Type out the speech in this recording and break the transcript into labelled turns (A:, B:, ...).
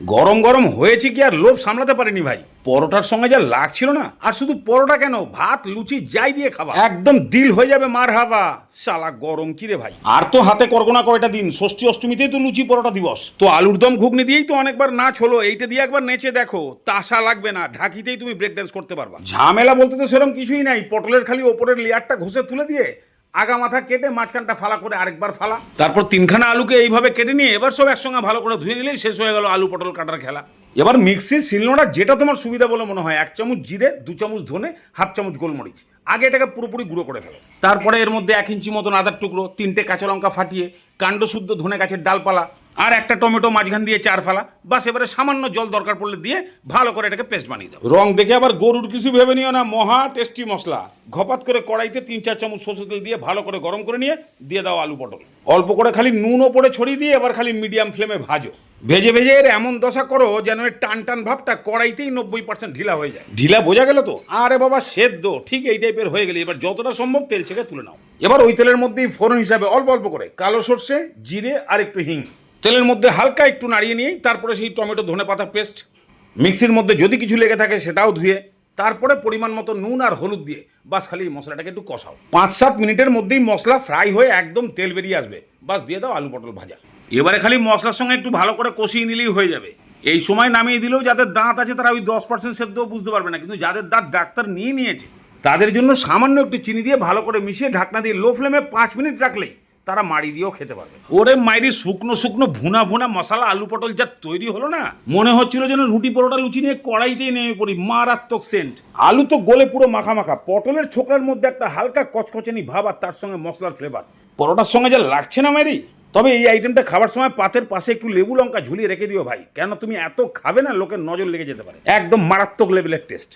A: গরম গরম হয়েছে কি আর লোভ সামলাতে পারিনি ভাই। পরোটার সঙ্গে যা লাগছিল না, আর শুধু পরোটা কেন? ভাত, লুচি, যাই দিয়ে খাবা। একদম দিল হয়ে যাবে মার হাবা। শালা গরম কি রে ভাই? আর তো হাতে করগোনা কয়টা দিন? ষষ্ঠী অষ্টমীতেই তো লুচি পরোটা দিবস। তো আলুর দম ঘুগনি দিয়েই তো অনেকবার নাচ হলো। এইটা দিয়ে একবার নেচে দেখো। তাসা লাগবে না। ঢাকিতেই তুমি ব্রেক ড্যান্স করতে পারবা। ঝামেলা বলতে তো সেরকম কিছুই নাই। পটলের খালি ওপরের লেয়ারটা ঘষে তুলে দিয়ে আগা মাথা কেটে মাঝখানটা ফালা করে আরেকবার ফালা। তারপর তিনখানা আলুকে এইভাবে কেটে নিয়ে এবার সব একসঙ্গে ভালো করে ধুয়ে নিলেই শেষ হয়ে গেল আলু পটল কাটার খেলা। এবার মিক্সি, শিলনোড়া, যেটা তোমার সুবিধা বলে মনে হয়, এক চামচ জিরে, দু চামচ ধনে, হাফ চামচ গোলমরিচ। আগে এটাকে পুরোপুরি গুঁড়ো করে ফেলো। তারপরে এর মধ্যে এক ইঞ্চি মতন আদার টুকরো, তিনটে কাঁচা লঙ্কা ফাটিয়ে, কাণ্ড শুদ্ধ ধনে গাছের ডালপালা আর একটা টমেটো মাঝখান দিয়ে চার ফালা। বাস এবারে সামান্য জল দরকার পড়লে দিয়ে ভালো করে এটাকে পেস্ট বানিয়ে দাও রং দেখে আবার গরুর কিছু ভেবে নিও না মহা টেস্টি মশলা। ঘপাত করে কড়াইতে তিন চার চামচ সরষে তেল দিয়ে ভালো করে গরম করে নিয়ে দিয়ে দাও আলু পটল। অল্প করে খালি নুন ওপরে ছড়িয়ে দিয়ে এবার খালি মিডিয়াম ফ্লেমে ভাজো। ভেজে ভেজে এর এমন দশা করো যেন এর টান টান ভাবটা কড়াইতেই নব্বই পার্সেন্ট ঢিলা হয়ে যায়। ঢিলা বোঝা গেল তো? আরে বাবা সেদ্ধ। ঠিক এই টাইপের হয়ে গেলে এবার যতটা সম্ভব তেল ছেঁকে তুলে নাও। এবার ওই তেলের মধ্যেই ফোড়ন হিসাবে অল্প অল্প করে কালো সর্ষে জিরে আর একটু হিং। তেলের মধ্যে হালকা একটু নাড়িয়ে নিয়েই তারপরে সেই টমেটো ধনে পাতা পেস্ট, মিক্সির মধ্যে যদি কিছু লেগে থাকে সেটাও ধুয়ে, তারপরে পরিমাণ মতো নুন আর হলুদ দিয়ে বাস খালি মশলাটাকে একটু কষাও। পাঁচ সাত মিনিটের মধ্যেই মশলা ফ্রাই হয়ে একদম তেল বেরিয়ে আসবে। বাস দিয়ে দাও আলু পটল ভাজা। এবারে খালি মশলার সঙ্গে একটু ভালো করে কষিয়ে নিলেই হয়ে যাবে। এই সময় নামিয়ে দিলেও যাদের দাঁত আছে তারা ওই দশ পার্সেন্ট সেদ্ধও বুঝতে পারবে না, কিন্তু যাদের দাঁত ডাক্তার নিয়ে নিয়েছে, তাদের জন্য সামান্য একটু চিনি দিয়ে ভালো করে মিশিয়ে ঢাকনা দিয়ে লো ফ্লেমে পাঁচ মিনিট রাখলেই তারা মাড়ি দিয়েও খেতে পারবে। ওরে মাইরি শুকনো শুকনো ভুনা ভুনা মশলা, আলু পটল যা তৈরি হলো না, মনে হচ্ছিল যেন রুটি পরোটা লুচি নিয়ে কড়াইতেই নেমে পড়ি। মারাত্মক সেন্ট আলু তো গলে পুরো মাখা মাখা। পটলের ছোকরার মধ্যে একটা হালকা কচকচানি ভাব আর তার সঙ্গে মশলার ফ্লেভার পরোটার সঙ্গে যা লাগছে না মাইরি? তবে এই আইটেমটা খাবার সময় পাতের পাশে একটু লেবু লঙ্কা ঝুলিয়ে রেখে দিও ভাই। কেন তুমি এত খাবে না, লোকের নজর লেগে যেতে পারে। একদম মারাত্মক লেভেলের টেস্ট